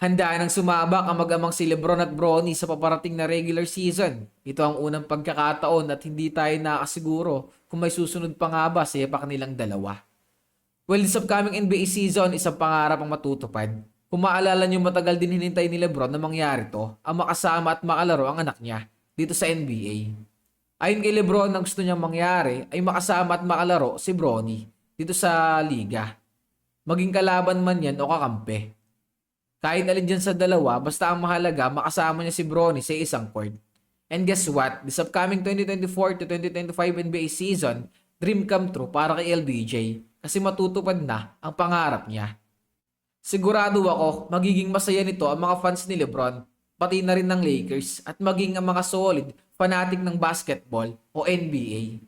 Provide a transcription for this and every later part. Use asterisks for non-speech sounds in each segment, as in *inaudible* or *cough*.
Handa nang sumabak ang mag-amang si Lebron at Bronny sa paparating na regular season. Ito ang unang pagkakataon at hindi tayo nakasiguro kung may susunod pa nga ba sa yapak nilang dalawa. Well, this upcoming NBA season, isang pangarap ang matutupad. Kung maalala nyo matagal din hinintay ni Lebron na mangyari to, ang makasama at makalaro ang anak niya dito sa NBA. Ayon kay Lebron, ang gusto niyang mangyari ay makasama at makalaro si Bronny dito sa liga. Maging kalaban man yan o kakampi. Kahit alin dyan sa dalawa, basta ang mahalaga, makasama niya si Bronny sa isang court. And guess what? This upcoming 2024 to 2025 NBA season, dream come true para kay LBJ kasi matutupad na ang pangarap niya. Sigurado ako, magiging masaya nito ang mga fans ni Lebron, pati na rin ng Lakers at maging ang mga solid fanatic ng basketball o NBA.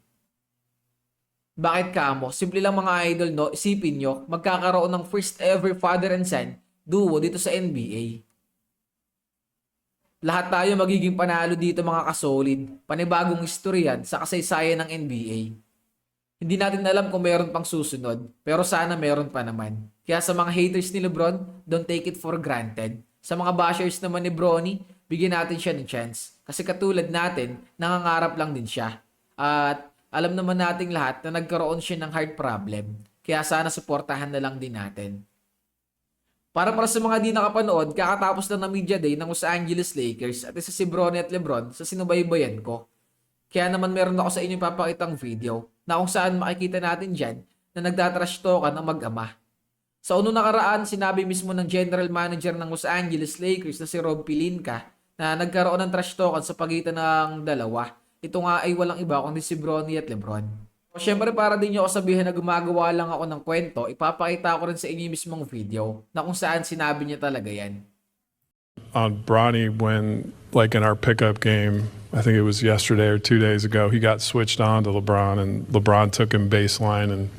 Bakit kamo? Simple lang mga idol no, isipin nyo, magkakaroon ng first ever father and son duo dito sa NBA. Lahat tayo magiging panalo dito mga kasolid, panibagong istoryan sa kasaysayan ng NBA. Hindi natin alam kung meron pang susunod, pero sana meron pa naman. Kaya sa mga haters ni Lebron, don't take it for granted. Sa mga bashers naman ni Bronny, bigyan natin siya ng chance. Kasi katulad natin, nangangarap lang din siya. At alam naman nating lahat na nagkaroon siya ng heart problem. Kaya sana suportahan na lang din natin. Para para sa mga di nakapanood, kakatapos lang ng media day ng Los Angeles Lakers at isa si Bronny at Lebron sa sinubaybayan ko. Kaya naman meron ako sa inyo papakitang video na kung saan makikita natin dyan na nagtatrash talkan ng mag-ama. Sa unong nakaraan, sinabi mismo ng general manager ng Los Angeles Lakers na si Rob Pelinka na nagkaroon ng trash talkan sa pagitan ng dalawa. Ito nga ay walang iba kundi si Bronny at Lebron. O syempre para din nyo ako sabihin na gumagawa lang ako ng kwento, ipapakita ko rin sa inyo yung mismong video na kung saan sinabi niya talaga yan. on Bronny when, like in our pickup game, I think it was yesterday or two days ago, he got switched on to LeBron, and LeBron took him baseline and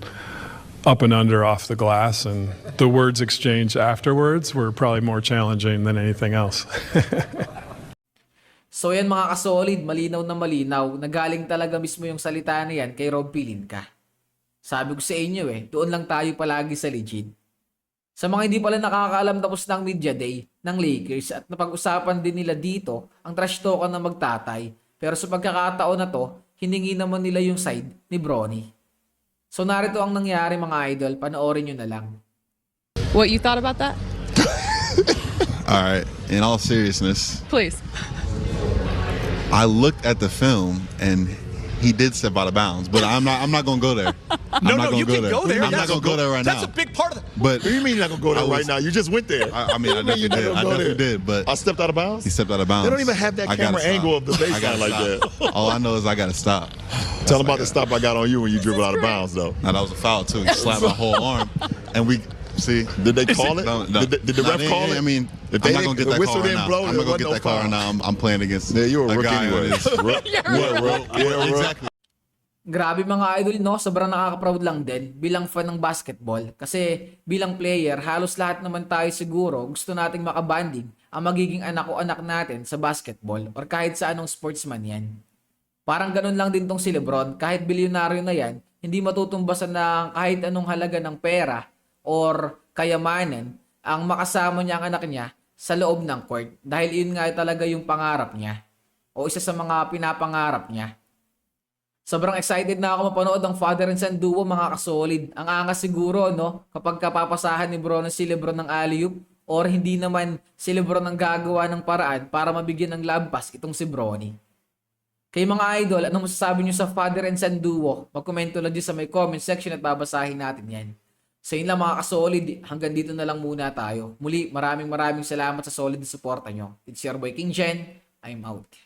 up and under off the glass. And the words exchanged afterwards were probably more challenging than anything else. *laughs* So yan mga kasolid, malinaw na malinaw, nagaling talaga mismo yung salita na yan kay Rob Pelinka. Sabi ko sa inyo eh, doon lang tayo palagi sa legit. Sa mga hindi pala nakakaalam tapos ng media day ng Lakers at napag-usapan din nila dito ang trash talk na magtatay. Pero sa pagkakataon na to, hiningi naman nila yung side ni Bronny. So narito ang nangyari mga idol, panoorin nyo na lang. What you thought about that? *laughs* All right. In all seriousness, Please. I looked at the film and he did step out of bounds, but I'm not. I'm not gonna go there. *laughs* I'm No, not no, gonna you go can there. go there. I'm not gonna go there right That's now. That's a big part of it. But- what do you mean you're not gonna go there was- right now? You just went there. I, I mean, I What you definitely did. I gonna definitely there? did. But I stepped out of bounds. he stepped out of bounds. They don't even have that I camera angle of the I baseline like stop. All I know is I gotta stop. *sighs* Tell them about the stop I got on you when you dribbled out of bounds, though. Now that was a foul too. He slapped my whole arm, and we see. Did they call it? No, no. Did, did the No, ref they- call it? I mean, if I'm they not gonna get that call right now. blow, I'm gonna wasn't get that call right now. I'm, I'm playing against Yeah, you were a a rookie *laughs* Rook- Yeah, rook- yeah, exactly. Grabe mga idol no, sobrang nakaka-proud lang din bilang fan ng basketball. Kasi bilang player, halos lahat naman tayo siguro gusto nating makabanding ang magiging anak o anak natin sa basketball or kahit sa anong sportsman yan. Parang ganun lang din tong si Lebron, kahit bilyonaryo na yan, hindi matutumbasan ng kahit anong halaga ng pera or kayamanan ang makasama niya ang anak niya sa loob ng court dahil yun nga talaga yung pangarap niya o isa sa mga pinapangarap niya. Sobrang excited na ako mapanood ng father and son duo mga kasolid. Ang angas siguro no kapag kapapasahan ni Bro ng si Lebron ng alley-oop or hindi naman si Lebron ang gagawa ng paraan para mabigyan ng love pass itong si Bronny. Kay mga idol, ano masasabi nyo sa father and son duo? Magkomento lang dyan sa may comment section at babasahin natin yan. Sa inyo lang mga kasolid, hanggang dito na lang muna tayo. Muli, maraming maraming salamat sa solid na suporta nyo. It's your boy King Jen. I'm out.